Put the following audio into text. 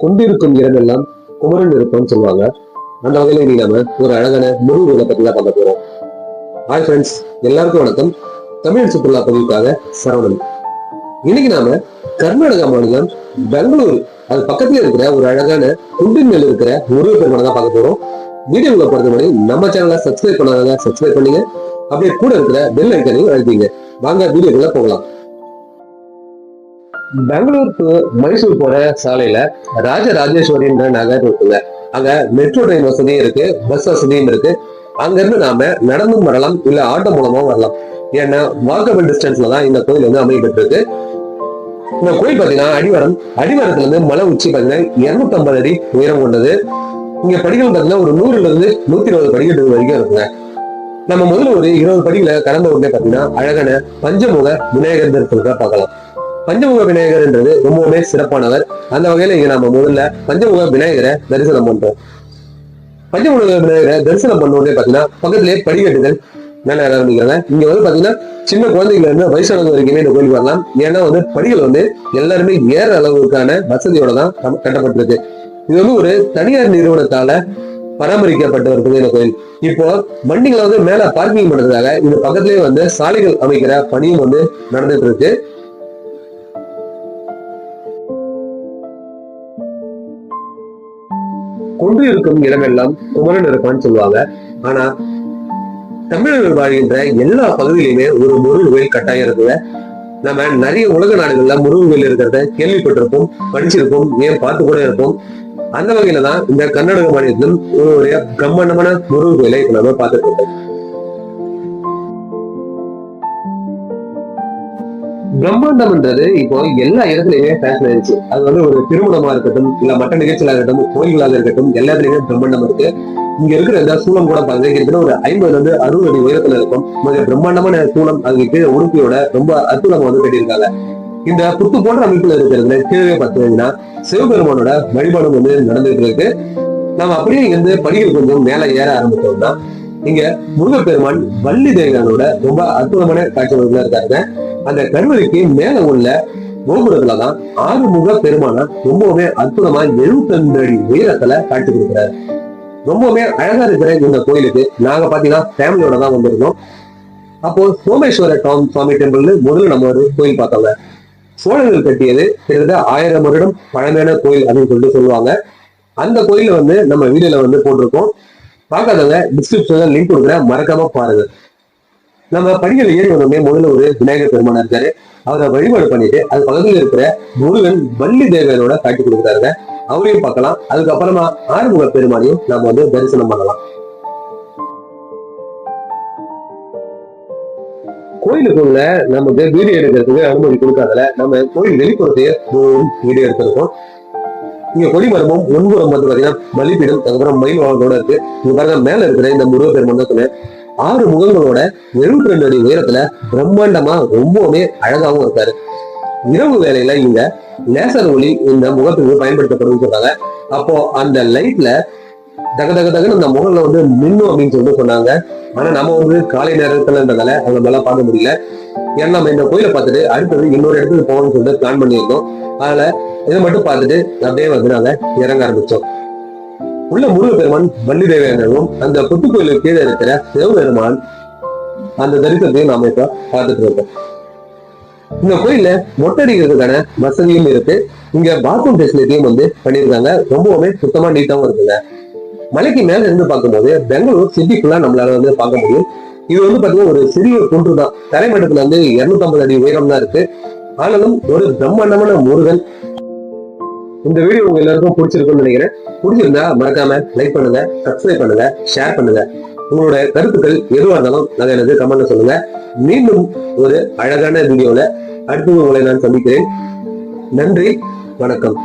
கொண்டிருக்கும் இடமெல்லாம் குமரன் இருப்பான்னு சொல்லுவாங்க. அந்த வகையில இன்னைக்கு நாம ஒரு அழகான முருகனை பத்தி தான் பார்க்க போறோம். ஹாய் ஃப்ரெண்ட்ஸ் எல்லாருக்கும் வணக்கம். தமிழ் சுற்றுலா பதிவுக்காக சரவணன். இன்னைக்கு நாம கர்நாடகா மாநிலம் பெங்களூரு அது பக்கத்துல இருக்கிற ஒரு அழகான குண்டின் மேல இருக்கிற முருக பெருமானை தான் பார்க்க போறோம். வீடியோவில் பொறுத்த முன்னாடி நம்ம சேனலை சப்ஸ்கிரைப் பண்ணாதவங்க சப்ஸ்கிரைப் பண்ணீங்க. அப்படியே கூட இருக்கிற பெல் ஐக்கனையும் அழுத்திங்க. வாங்க வீடியோக்குள்ள போகலாம். பெங்களூர் டு மைசூர் போற சாலையில ராஜராஜேஸ்வரின்ற நகர் இருக்குங்க. அங்க மெட்ரோ ட்ரெயின் வசதியும் இருக்கு பஸ் வசதியும் இருக்கு. அங்க இருந்து நாம நடந்தும் வரலாம் இல்ல ஆட்டோ மூலமா வரலாம். ஏன்னா வாக்கபிள் டிஸ்டன்ஸ்ல தான் இந்த கோயில் வந்து அமைக்கப்பட்டு இருக்கு இந்த கோயில் பாத்தீங்கன்னா அடிவாரம் அடிவாரத்துல இருந்து மலை உச்சி பாத்தீங்கன்னா இருநூத்தி ஐம்பது அடி உயரம் கொண்டது. இங்க படிகள் பாத்தீங்கன்னா ஒரு நூறுல இருந்து நூத்தி இருபது படிக்கட்டு வரைக்கும் இருக்குங்க. நம்ம முதல்ல ஒரு இருபது படிகளை கடந்த உடனே பாத்தீங்கன்னா அழகான பஞ்சமுக விநாயகர் இருக்கிறத பார்க்கலாம். பஞ்சமுக விநாயகர்ன்றது ரொம்பவுமே சிறப்பானவர். அந்த வகையில இங்க நம்ம முதல்ல பஞ்சமுக விநாயகரை தரிசனம் பண்றோம். பஞ்சமுக விநாயகரை தரிசனம் பண்ண உடனே பாத்தீங்கன்னா பக்கத்திலேயே படிக்கட்டுகள் மேல ஆரம்பிக்கிறாங்க. இங்க வந்து பாத்தீங்கன்னா சின்ன குழந்தைகள் இருந்து வயசானவங்க வரைக்குமே இந்த கோயிலுக்கு வரலாம். ஏன்னா வந்து படிகள் வந்து எல்லாருமே ஏற அளவுக்கான வசதியோட தான் கட்டப்பட்டிருக்கு. இது வந்து ஒரு தனியார் நிறுவனத்தால பராமரிக்கப்பட்டு வருது இந்த கோயில். இப்போ வண்டிகளை வந்து மேல பார்க்கிங் பண்றதுக்காக இந்த பக்கத்திலேயே வந்து சாலைகள் அமைக்கிற பணியும் வந்து நடந்துட்டு இருக்கு. கொண்டு இருக்கும் இடமெல்லாம் குமரன் இருப்பான்னு சொல்லுவாங்க. ஆனா தமிழர்கள் வாழ்கின்ற எல்லா பகுதியிலுமே ஒரு முருகன் கோயில் கட்டாயம் இருக்குங்க நம்ம நிறைய உலக நாடுகள்ல முருகன் கோயில் இருக்கிறத கேள்விப்பட்டிருப்போம் படிச்சிருப்போம் ஏன் பார்த்து கூட இருப்போம். அந்த வகையில தான் இந்த கர்நாடக மாநிலத்திலும் ஒரு பிரம்மாண்டமான முருகன் கோயிலை இப்ப நம்ம பார்த்துட்டு பிரம்மாண்டம்ன்றது இப்போ எல்லா இடத்துலயுமே ஃபேஷன் ஆயிடுச்சு. அது வந்து ஒரு திருமணமா இருக்கட்டும் இல்ல மற்ற நிகழ்ச்சிகளாக இருக்கட்டும் கோயில்களாக இருக்கட்டும் எல்லாத்துலயுமே பிரம்மாண்டம் இருக்கு. இங்க இருக்கிற இந்த சூளம் கூட பாருங்க கிட்டத்தட்ட ஒரு ஐம்பதுல இருந்து அறுபது அடி உயரத்துல இருக்கும். மிக பிரம்மாண்டமான சூளம் அதுக்கு உடுப்பியோட ரொம்ப அற்புதமா வந்து கட்டியிருக்காங்க. இந்த புத்து போன்ற அமைப்புல இருக்கிறதுல கீழே பார்த்தீங்கன்னா சிவபெருமானோட வழிபாடும் வந்து நடந்துட்டு இருக்கு. நம்ம அப்படியே இங்க இருந்து படிகள் கொஞ்சம் மேல ஏற ஆரம்பிச்சோம்னா இங்க முருகப்பெருமான் வள்ளி தேவனோட ரொம்ப அற்புதமான காட்சி இருக்காங்க அந்த கருவறைக்கு மேல உள்ள கோபுரத்துலதான் ஆறுமுக பெருமானா ரொம்பவுமே அற்புதமா 72 அடி உயரத்துல காட்டி கொடுக்குறாரு. ரொம்பவுமே அழகா இருக்கிற இந்த கோயிலுக்கு நாங்க பாத்தீங்கன்னா ஃபேமிலியோட தான் வந்திருந்தோம் அப்போ சோமேஸ்வர டாம் சுவாமி டெம்பிள்னு முதல்ல நம்ம ஒரு கோயில் பார்த்தோங்க சோழர்கள் கட்டியது கிட்டத்தட்ட ஆயிரம் வருடம் பழமையான கோயில் அப்படின்னு சொல்லிட்டு சொல்லுவாங்க. அந்த கோயில வந்து நம்ம வீடியோல வந்து போட்டிருக்கோம். பார்க்காதவங்க டிஸ்கிரிப்ஷன்ல லிங்க் கொடுக்குறேன். மறக்காம பாருங்க. நம்ம படிகள் ஏறி வந்தோமே முதல்ல ஒரு விநாயகர் பெருமானா இருக்காரு. அவரை வழிபாடு பண்ணிட்டு அது பக்கத்துல இருக்கிற முருகன் வள்ளி தேவனோட காட்டி கொடுக்குறாருங்க. அவரையும் பார்க்கலாம். அதுக்கப்புறமா ஆறுமுக பெருமானையும் நாம வந்து தரிசனம் பண்ணலாம். கோயிலுக்குள்ள நமக்கு வீடியோ எடுக்கிறதுக்கு அனுமதி கொடுக்காதல. நம்ம கோயில் வெளிப்புறத்தையே வீடியோ எடுத்திருக்கோம். இங்க கொடிமரமும் முன்புறம் வந்து பாத்தீங்கன்னா மல்லிப்பீடம் அதுக்கப்புறம் மயில் வாழ்களோட இருக்கு. இங்க பாருங்க மேல இருக்கிற இந்த முருக பெருமான் தான் சொன்னேன். ஆறு முகங்களோட 72 ரெண்டு அடி உயரத்துல பிரம்மாண்டமா ரொம்பவுமே அழகாவும் இருக்காரு. இரவு வேலையில இங்க லேசர் ஒளி இந்த முகத்துக்கு பயன்படுத்தப்படும் சொல்றாங்க. அப்போ அந்த லைட்ல தக தக தகன்னு அந்த முகம்ல வந்து மின்னும் அப்படின்னு சொல்லிட்டு சொன்னாங்க. ஆனா நம்ம வந்து காலை நேரத்துலன்றதால அவங்க நல்லா பார்க்க முடியல. ஏன்னா நம்ம இந்த கோயிலை பார்த்துட்டு அடுத்தது இன்னொரு இடத்துக்கு போகணும்னு சொல்லிட்டு பிளான் பண்ணியிருந்தோம். அதனால இதை மட்டும் பார்த்துட்டு அப்படியே வந்து நாங்க இறங்க ஆரம்பிச்சோம். உள்ள முருகப்பெருமான் வள்ளி தேவையானவும் அந்த புத்து கோயிலுக்கு கீழே இருக்கிற சிவபெருமான் அந்த தரிசனத்தையும் நாம இப்ப பார்த்துட்டு இருக்கோம். இந்த கோயில்ல மொட்டடிக்கிறதுக்கான வசதியும் இருக்கு. இங்க பாத்ரூம் ஃபெசிலிட்டியும் வந்து பண்ணியிருக்காங்க. ரொம்பவுமே சுத்தமா நீட்டாவும் இருக்குங்க. மலைக்கு மேல இருந்து பார்க்கும்போது பெங்களூர் சிட்டிக்குள்ள நம்மளால வந்து பார்க்க முடியும். இது வந்து பாத்தீங்கன்னா ஒரு சிறிய குன்று தான் தரைமட்டத்துல வந்து 250 அடி உயரம் தான் இருக்கு. ஆனாலும் ஒரு பிரம்மாண்டமான முருகன் இந்த வீடியோ உங்க எல்லாருக்கும் பிடிச்சிருக்கும்னு நினைக்கிறேன். பிடிச்சிருந்தா மறக்காம லைக் பண்ணுங்க சப்ஸ்கிரைப் பண்ணுங்க ஷேர் பண்ணுங்க. உங்களோட கருத்துக்கள் எதுவாக இருந்தாலும் நாங்க எனக்கு கமெண்ட்ல சொல்லுங்க. மீண்டும் ஒரு அழகான வீடியோல அடுத்து உங்களை நான் சந்திக்கிறேன். நன்றி வணக்கம்.